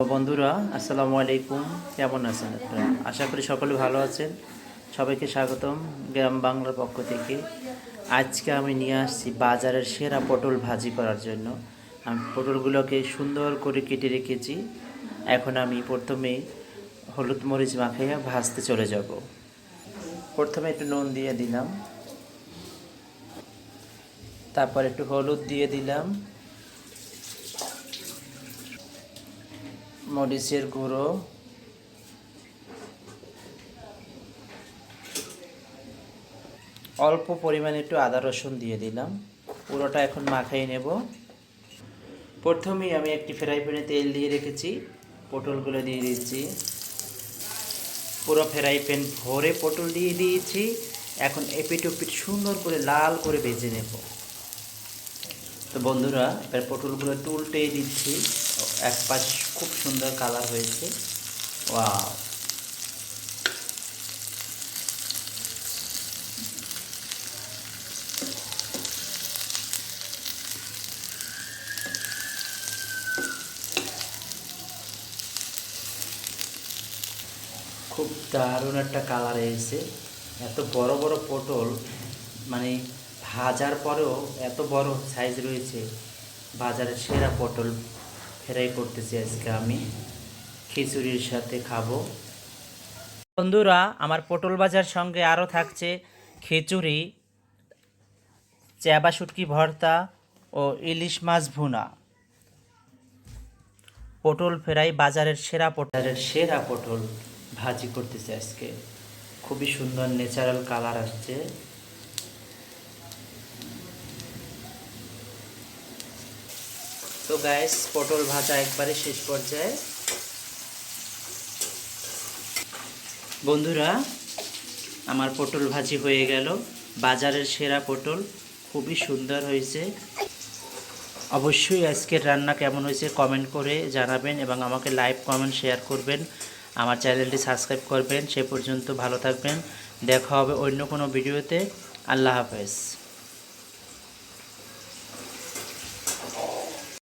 বন্ধুরা, আসসালামু আলাইকুম। কেমন আছেন আপনারা? আশা করি সকলে ভালো আছেন। সবাইকে স্বাগতম গ্রাম বাংলার পক্ষ থেকে। আজকে আমি নিয়ে আসছি বাজারের সেরা পটল ভাজি করার জন্য। আমি পটলগুলোকে সুন্দর করে কেটে রেখেছি। এখন আমি প্রথমে হলুদ মরিচ মাখিয়ে ভাজতে চলে যাব। প্রথমে একটু নুন দিয়ে দিলাম। তারপর একটু হলুদ দিয়ে দিলাম। মরিচের গুঁড়ো। অল্প পরিমাণে একটু আদা রসুন দিয়ে দিলাম। পুরোটা এখন মাখাই নেব। প্রথমেই আমি একটি ফ্রাই প্যানে তেল দিয়ে রেখেছি। পটলগুলো দিয়ে দিচ্ছি। পুরো ফ্রাই প্যান ভরে পটল দিয়ে দিয়েছি। এখন এপিট ওপিট সুন্দর করে লাল করে ভেজে নেব। তো বন্ধুরা, এবার পটলগুলো একটু দিচ্ছি। এক পাশ খুব সুন্দর কালার হয়েছে। ওয়াও খুব দারুণ একটা কালার এসেছে। এত বড় বড় পটল মানে ভাজার পরেও এত বড় সাইজ রয়েছে। বাজারের সেরা পটল ফ্রাই করতেছি আজকে আমি। খিচুড়ির সাথে খাব। বন্ধুরা, আমার পটল ভাজার সঙ্গে আরও থাকছে খিচুড়ি চ্যাবা শুটকি ভর্তা ও ইলিশ মাছ ভুনা। পটল ফেরাই বাজারের সেরা পটলের সেরা পটল ভাজি করতেছে আজকে। খুবই সুন্দর ন্যাচারাল কালার আসছে। তো গাইস পটল ভাজা একবারে শেষ পর্যায়ে। বন্ধুরা, আমার পটল ভাজি হয়ে গেল। বাজারের সেরা পটল, খুবই সুন্দর হয়েছে। অবশ্যই আজকের রান্না কেমন হয়েছে কমেন্ট করে জানাবেন এবং আমাকে লাইভ কমেন্ট শেয়ার করবেন। আমার চ্যানেলটি সাবস্ক্রাইব করবেন। সে পর্যন্ত ভালো থাকবেন। দেখা হবে অন্য কোনো ভিডিওতে আল্লাহ হাফেজ।